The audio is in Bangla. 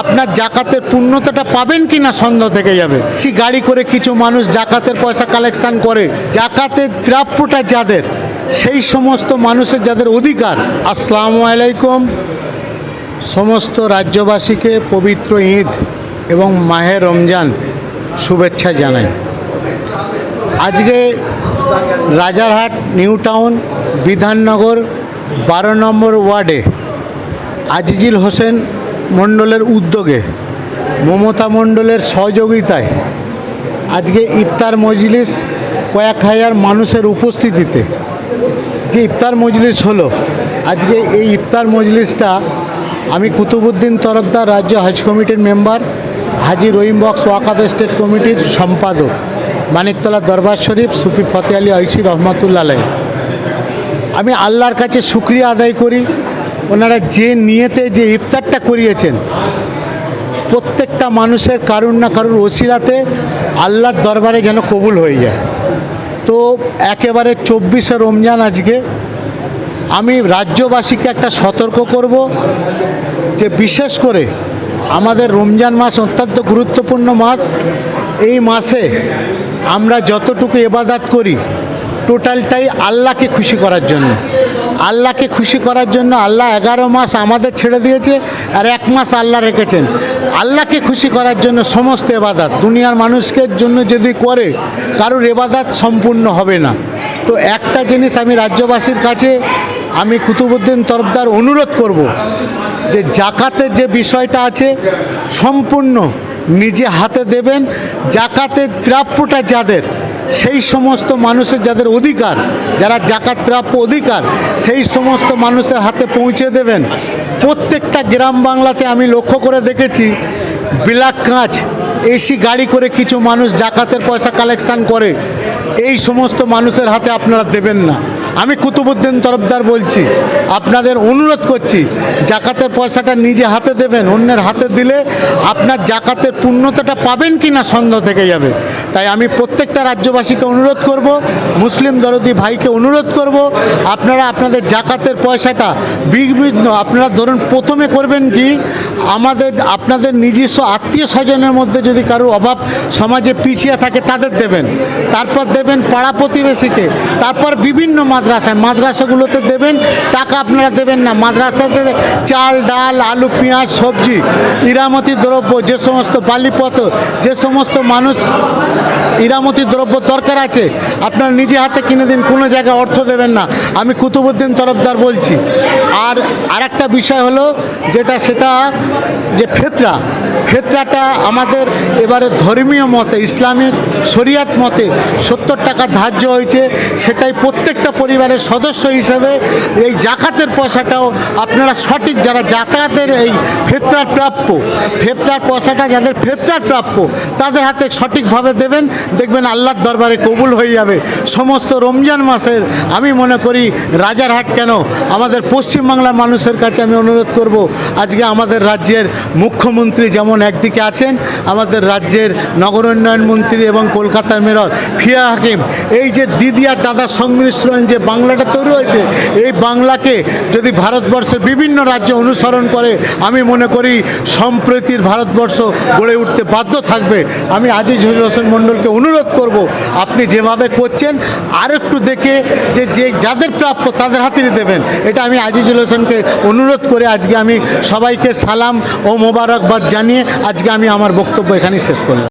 আপনার জাকাতের পূর্ণতাটা পাবেন কি না সন্দেহ থেকে যাবে। সে গাড়ি করে কিছু মানুষ জাকাতের পয়সা কালেকশন করে। জাকাতের প্রাপ্যটা যাদের, সেই সমস্ত মানুষের যাদের অধিকার। আসসালামু আলাইকুম। সমস্ত রাজ্যবাসীকে পবিত্র ঈদ এবং মাহে রমজান শুভেচ্ছা জানাই। আজকে রাজারহাট, নিউ টাউন, বিধাননগর, বারো নম্বর ওয়ার্ডে আজিজুল হোসেন মণ্ডলের উদ্যোগে মমতা মণ্ডলের সহযোগিতায় আজকে ইফতার মজলিস কয়েক হাজার মানুষের উপস্থিতিতে যে ইফতার মজলিস হলো, আজকে এই ইফতার মজলিসটা আমি কুতুবুদ্দিন তরফদার রাজ্য হজ কমিটির মেম্বার, হাজি রহিম বক্স ওয়াকাফ স্টেট কমিটির সম্পাদক, মানিকতলা দরবার শরীফ সুফি ফতে আলী ঐশী রহমতুল্লাহ আমি আল্লাহর কাছে শুক্রিয়া আদায় করি। ওনারা যে নিয়েতে যে ইফতারটা করিয়েছেন, প্রত্যেকটা মানুষের কারুর না কারুর ওসিলাতে আল্লাহর দরবারে যেন কবুল হয়ে যায়। তো একেবারে চব্বিশে রমজান আজকে আমি রাজ্যবাসীকে একটা সতর্ক করব যে বিশেষ করে আমাদের রমজান মাস অত্যন্ত গুরুত্বপূর্ণ মাস। এই মাসে আমরা যতটুকু এবাদাত করি টোটালটাই আল্লাহকে খুশি করার জন্য। আল্লাহকে খুশি করার জন্য আল্লাহ এগারো মাস আমাদের ছেড়ে দিয়েছে আর এক মাস আল্লাহ রেখেছেন। আল্লাহকে খুশি করার জন্য সমস্ত এবাদাত, দুনিয়ার মানুষকে জন্য যদি করে, কারোর এবাদাত সম্পূর্ণ হবে না। তো একটা জিনিস আমি রাজ্যবাসীর কাছে, আমি কুতুবুদ্দিন তরফদার অনুরোধ করব যে জাকাতের যে বিষয়টা আছে, সম্পূর্ণ নিজে হাতে দেবেন। জাকাতের প্রাপ্যটা যাদের সেই সমস্ত মানুষের যাদের অধিকার, যারা জাকাত প্রাপ্য অধিকার, সেই সমস্ত মানুষের হাতে পৌঁছে দেবেন। প্রত্যেকটা গ্রাম বাংলাতে আমি লক্ষ্য করে দেখেছি বিলাক কাঁচ, এসি গাড়ি করে কিছু মানুষ জাকাতের পয়সা কালেকশান করে। এই সমস্ত মানুষের হাতে আপনারা দেবেন না। আমি কুতুবুদ্দিন তরফদার বলছি, আপনাদের অনুরোধ করছি, জাকাতের পয়সাটা নিজে হাতে দেবেন, অন্যের হাতে দিলে আপনার জাকাতের পূর্ণতাটা পাবেন কি না সন্দেহ থেকে যাবে। তাই আমি প্রত্যেকটা রাজ্যবাসীকে অনুরোধ করব, মুসলিম দরদি ভাইকে অনুরোধ করব, আপনারা আপনাদের জাকাতের পয়সাটা বিঘ্ন আপনারা ধরুন প্রথমে করবেন কি, আমাদের, আপনাদের নিজস্ব আত্মীয় স্বজনের মধ্যে যদি কারও অভাব সমাজে পিছিয়ে থাকে, তাদের দেবেন। তারপর দেবেন পাড়া প্রতিবেশীকে, তারপর বিভিন্ন মাদ্রাসায়। মাদ্রাসাগুলোতে দেবেন, টাকা আপনারা দেবেন না। মাদ্রাসাতে চাল, ডাল, আলু, পেঁয়াজ, সবজি, ইরামতি দ্রব্য, যে সমস্ত বালিপত্র, যে সমস্ত মানুষ ইরামতি দ্রব্য দরকার আছে, আপনার নিজে হাতে কিনে দিন, কোনো জায়গায় অর্থ দেবেন না। আমি কুতুবুদ্দিন তরফদার বলছি। আর আরেকটা বিষয় হলো যেটা, সেটা যে ফেতরা, ফেতরাটা আমাদের এবারে ধর্মীয় মতে ইসলামিক শরিয়াত মতে সত্তর টাকা ধার্য হয়েছে, সেটাই প্রত্যেকটা পরিবারের সদস্য হিসেবে এই জাকাতের পয়সাটাও আপনারা সঠিক যারা জাকাতের এই ফেতরার প্রাপ্য, ফেতরার পয়সাটা যাদের ফেতরার প্রাপ্য, তাদের হাতে সঠিকভাবে দেবেন। দেখবেন আল্লাহর দরবারে কবুল হয়ে যাবে। সমস্ত রমজান মাসের আমি মনে করি রাজারহাট কেন? আমাদের পশ্চিমবাংলার মানুষের কাছে আমি অনুরোধ করব, আজকে আমাদের রাজ্যের মুখ্যমন্ত্রী যেমন একদিকে আছেন, আমাদের রাজ্যের নগর উন্নয়ন মন্ত্রী এবং কলকাতার মেয়র ফিয়া হাকিম, এই যে দিদি আর দাদার সংমিশ্রণ যে বাংলাটা তৈরি হয়েছে, এই বাংলাকে যদি ভারতবর্ষের বিভিন্ন রাজ্য অনুসরণ করে, আমি মনে করি সম্প্রীতির ভারতবর্ষ গড়ে উঠতে বাধ্য থাকবে। আমি আজিজুল হোসেন মণ্ডলকে অনুরোধ করব, আপনি যেভাবে করছেন আর একটু দেখে যে যে যাদের প্রাপ্য তাদের হাতেই দেবেন। এটা আমি আজিজুল হোসেনকে অনুরোধ করে আজকে আমি সবাইকে সালাম ও মোবারকবাদ জানিয়ে আজকে আমি আমার বক্তব্য এখানেই শেষ করলাম।